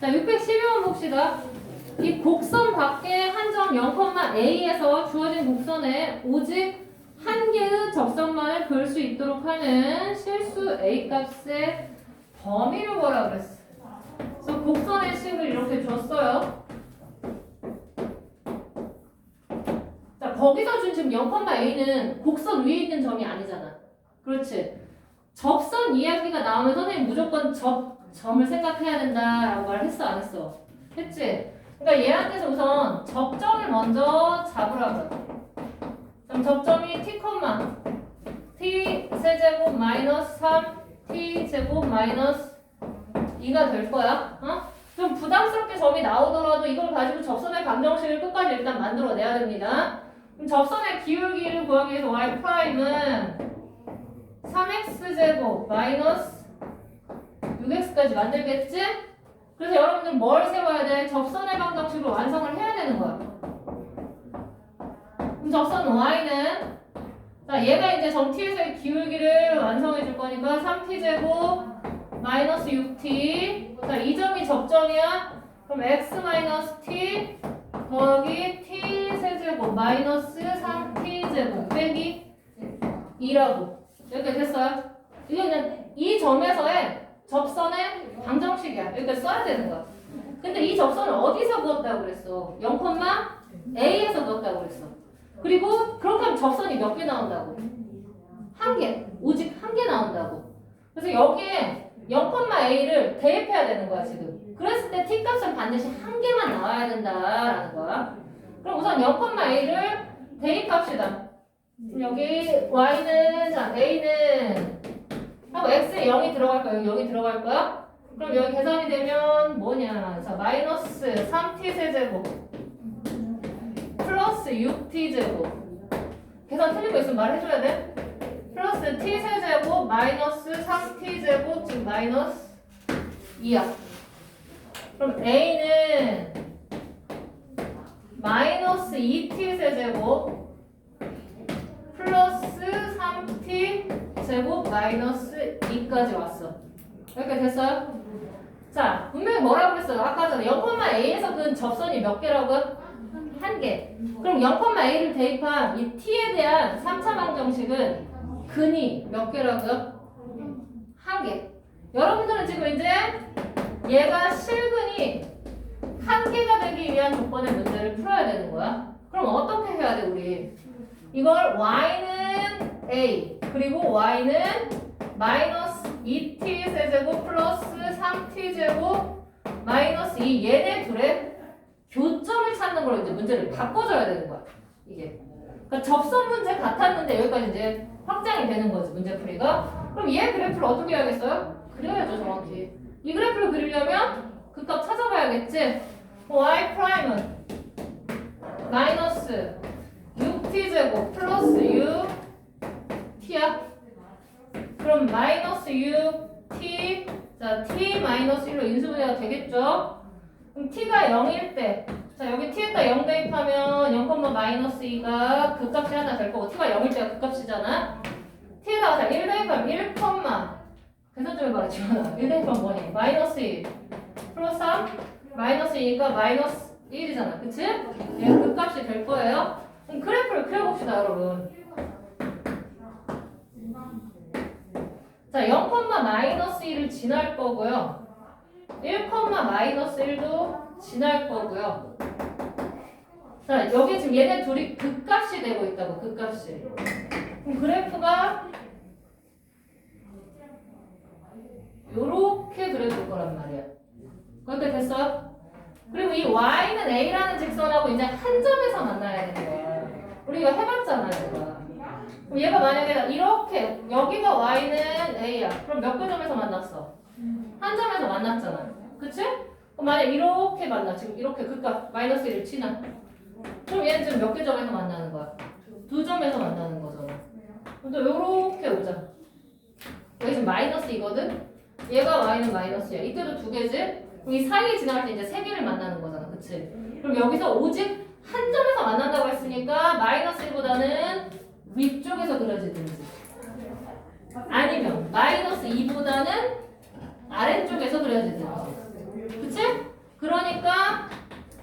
자, 612번 봅시다. 이 곡선 밖에 한 점 0,a에서 주어진 곡선에 오직 한 개의 접선만을 그을 수 있도록 하는 실수 a 값의 범위를 뭐라 그랬어? 그래서 곡선의 식을 이렇게 줬어요. 자, 거기서 준 지금 0,a는 곡선 위에 있는 점이 아니잖아. 그렇지? 접선 이야기가 나오면 선생님 무조건 접 점을 생각해야 된다라고 말 했어 안 했어? 했지? 그러니까 얘한테서 우선 접점을 먼저 잡으라고 그럼 접점이 t, t 세제곱 마이너스 3 t 제곱 마이너스 2가 될 거야 어? 좀 부담스럽게 점이 나오더라도 이걸 가지고 접선의 방정식을 끝까지 일단 만들어내야 됩니다 그럼 접선의 기울기를 구하기 위해서 y 프라임은 3x제곱 마이너스 6x까지 만들겠지? 그래서 여러분들 뭘 세워야 돼? 접선의 방정식으로 완성을 해야 되는 거야. 그럼 접선 y는 자 얘가 이제 점 t에서의 기울기를 완성해 줄 거니까 3t제곱 마이너스 6t 자 이 점이 접점이야. 그럼 x 마이너스 t 더하기 t 세제곱 마이너스 3t제곱 빼기 2라고 이렇게 됐어요? 이게 그냥 이 점에서의 접선의 방정식이야. 이렇게 써야 되는 거야. 근데 이 접선을 어디서 그었다고 그랬어? 0,a에서 그었다고 그랬어. 그리고 그렇게 하면 접선이 몇 개 나온다고? 한 개. 오직 한 개 나온다고. 그래서 여기에 0,a를 대입해야 되는 거야, 지금. 그랬을 때 t 값은 반드시 한 개만 나와야 된다라는 거야. 그럼 우선 0,a를 대입합시다. 여기 y는 자 a는 하고 x에 0이 들어갈 거야. 여기 0이 들어갈 거야. 그럼 여기 계산이 되면 뭐냐? 자 마이너스 3t 세제곱 플러스 6t 제곱 계산 틀린 거 있으면 말해줘야 돼. 플러스 t 세제곱 마이너스 3t 제곱 지금 마이너스 2야. 그럼 a는 마이너스 2t 세제곱 플러스 3t 제곱 마이너스 2까지 왔어. 이렇게 됐어요? 자, 분명히 뭐라고 그랬어요? 아까 전에 0,a에서 그 접선이 몇 개라고요? 한 개. 그럼 0,a를 대입한 이 t에 대한 3차 방정식은 근이 몇 개라고요? 한 개. 여러분들은 지금 이제 얘가 실근이 한 개가 되기 위한 조건의 문제를 풀어야 되는 거야. 그럼 어떻게 해야 돼, 우리? 이걸 y는 a 그리고 y는 마이너스 2t 세제곱 플러스 3t 제곱 마이너스 2 얘네 둘의 교점을 찾는 걸로 이제 문제를 바꿔줘야 되는 거야 이게. 그러니까 접선 문제 같았는데 여기까지 이제 확장이 되는 거지 문제풀이가. 그럼 얘 그래프를 어떻게 해야겠어요? 그려야죠 정확히. 이 그래프를 그리려면 그 값 찾아봐야겠지? y 프라임은 마이너스 6t제곱 플러스 6t야? 그럼 마이너스 6t 자 t 마이너스 1로 인수분해가 되겠죠? 그럼 t가 0일 때 자 여기 t에다 0 대입하면 0, 마이너스 2가 그 값이 하나 될 거고 t가 0일 때가 그 값이잖아 t에다가 자 1 대입하면 1, 계산 좀 해봐라 지원아 1 대입하면 뭐니? 마이너스 2 플러스 3 마이너스 2가 마이너스 1이잖아 그치? 얘가 그 값이 될 거예요 그럼 그래프를 그려봅시다, 여러분. 자, 0, 마이너스 1을 지날 거고요. 1, 마이너스 1도 지날 거고요. 자, 여기 지금 얘네 둘이 극값이 되고 있다고, 극값이. 그럼 그래프가 요렇게 그려줄 거란 말이야. 그렇게 됐어요? 그리고 이 y는 a라는 직선하고 이제 한 점에서 만나야 되는 거야. 우리 이거 해봤잖아, 얘가. 그럼 얘가 만약에 이렇게 여기가 y는 a야. 그럼 몇 개 점에서 만났어? 한 점에서 만났잖아. 그치? 그럼 만약 이렇게 만나. 지금 이렇게 극값 마이너스 1을 치나. 그럼 얘는 지금 몇 개 점에서 만나는 거야? 두 점에서 만나는 거잖아. 또 요렇게 오자. 여기 지금 마이너스 이거든? 얘가 y는 마이너스야. 이때도 두 개지? 그럼 이 사이에 지나갈 때 이제 세 개를 만나는 거잖아. 그치? 그럼 여기서 오직 한 점에서 만난다고 했으니까 마이너스 1보다는 위쪽에서 그려지든지 아니면 마이너스 2보다는 아래쪽에서 거지. 그치? 그러니까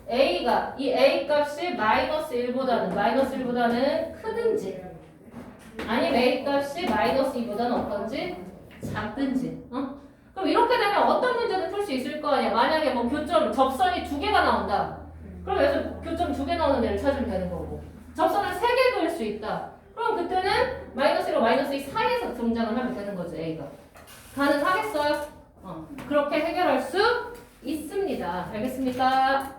A가 이 A 값이 마이너스 1보다는 마이너스 1보다는 크든지 아니면 A 값이 마이너스 2보다는 어떤지 작든지 어? 그럼 이렇게 되면 어떤 문제는 풀수 있을 거 아니야 만약에 뭐 교점 접선이 두 개가 나온다 그럼 여기서 교점 두 개 나오는 데를 찾으면 되는 거고 접선을 세 개 그릴 수 있다 그럼 그때는 마이너스 1과 마이너스 2 사이에서 등장을 하면 되는 거죠 A가 가능하겠어요? 어, 그렇게 해결할 수 있습니다 알겠습니까?